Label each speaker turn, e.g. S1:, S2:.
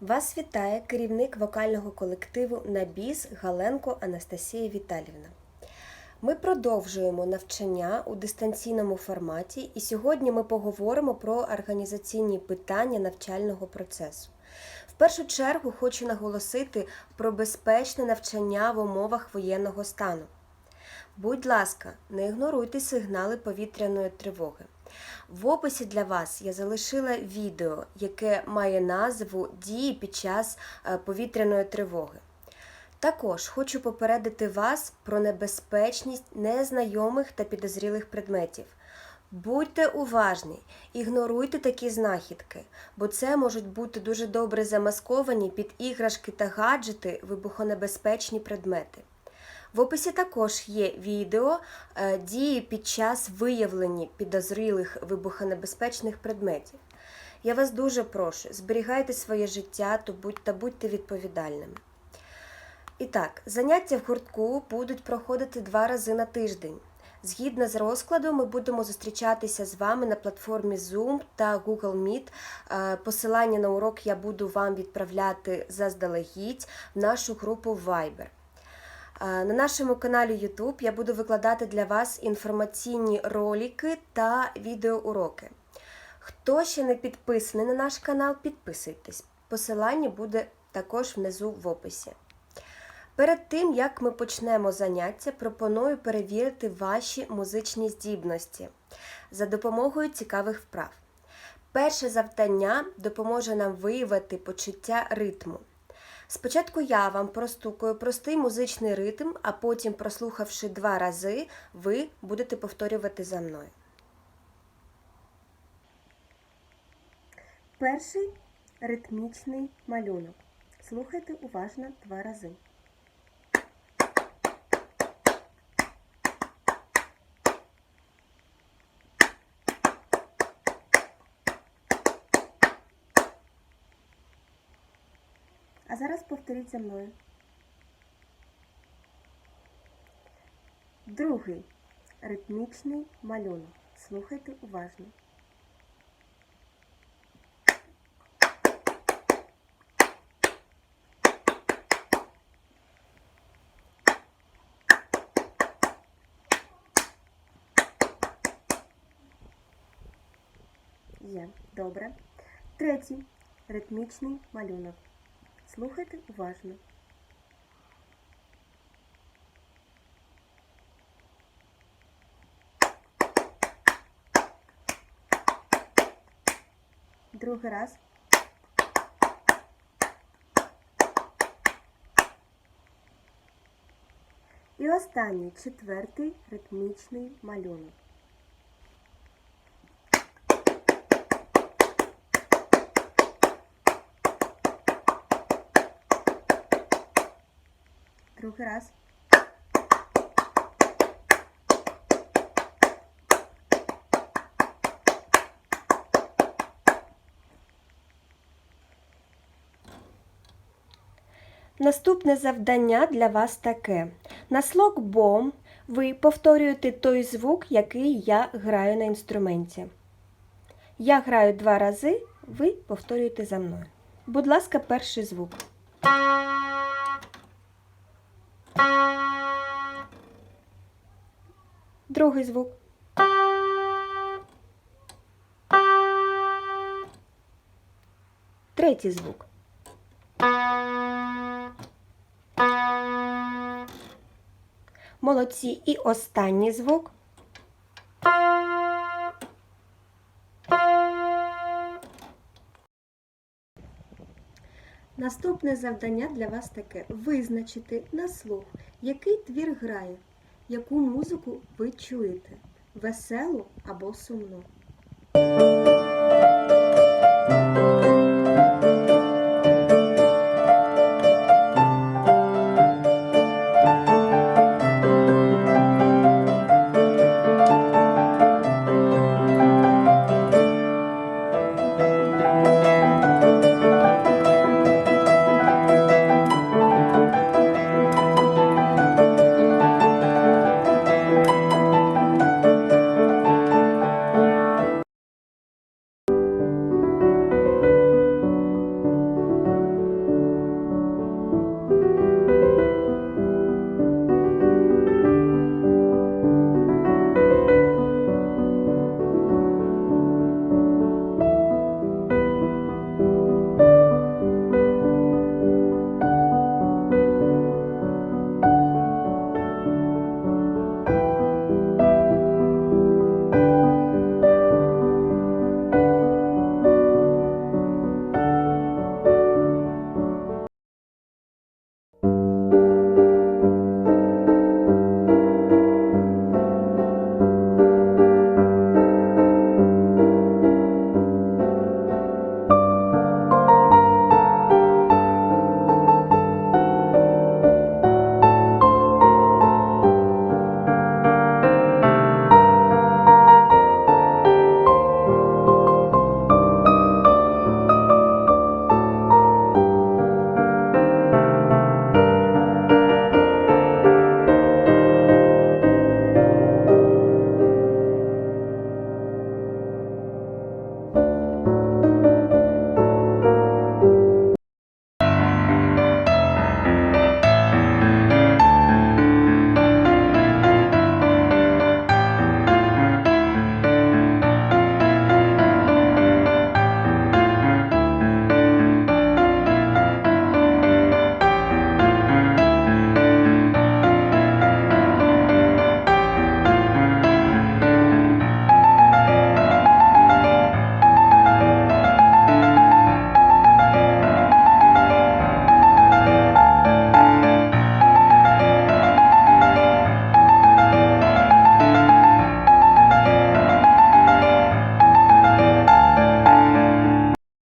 S1: Вас вітає керівник вокального колективу Набіс Галенко Анастасія Віталівна. Ми продовжуємо навчання у дистанційному форматі, і сьогодні ми поговоримо про організаційні питання навчального процесу. В першу чергу хочу наголосити про безпечне навчання в умовах воєнного стану. Будь ласка, не ігноруйте сигнали повітряної тривоги. В описі для вас я залишила відео, яке має назву Дії під час е, повітряної тривоги. Також хочу попередити вас про небезпечність незнайомих та підозрілих предметів. Будьте уважні, ігноруйте такі знахідки, бо це можуть бути дуже добре замасковані під іграшки та гаджети вибухонебезпечні предмети. В описі також є відео е, дії під час виявлення підозрілих вибухонебезпечних предметів. Я вас дуже прошу, зберігайте своє життя та будь- та будьте відповідальними. І так, заняття в гуртку будуть проходити два рази на тиждень. Згідно з розкладом, ми будемо зустрічатися з вами на платформі Zoom та Google Meet. Е, Посилання на урок я буду вам відправляти заздалегідь в нашу групу Viber. Е, На нашому каналі YouTube я буду викладати для вас інформаційні ролики та відеоуроки. Хто ще не підписаний на наш канал, підписуйтесь. Посилання буде також внизу в описі. Перед тим, як ми почнемо заняття, пропоную перевірити ваші музичні здібності за допомогою цікавих вправ. Перше завдання допоможе нам виявити почуття ритму. Спочатку я вам простукаю простий музичний ритм, а потім, прослухавши два рази, ви будете повторювати за мною. Перший ритмічний малюнок. Слухайте уважно два рази. А зараз повторіть за мною. Другий ритмічний малюнок. Слухайте уважно. Є. Добре. Третій ритмічний малюнок. Слухайте уважно. Другий раз. І останній четвертий ритмічний малюнок. Другий раз. Наступне завдання для вас таке. На слог бом ви повторюєте той звук, який я граю на інструменті. Я граю два рази, ви повторюєте за мною. Будь ласка, перший звук. Другий звук. Третій звук. Молодці. І останній звук. Наступне завдання для вас таке: визначити на слух, який твір грає, яку музику ви чуєте веселу або сумну.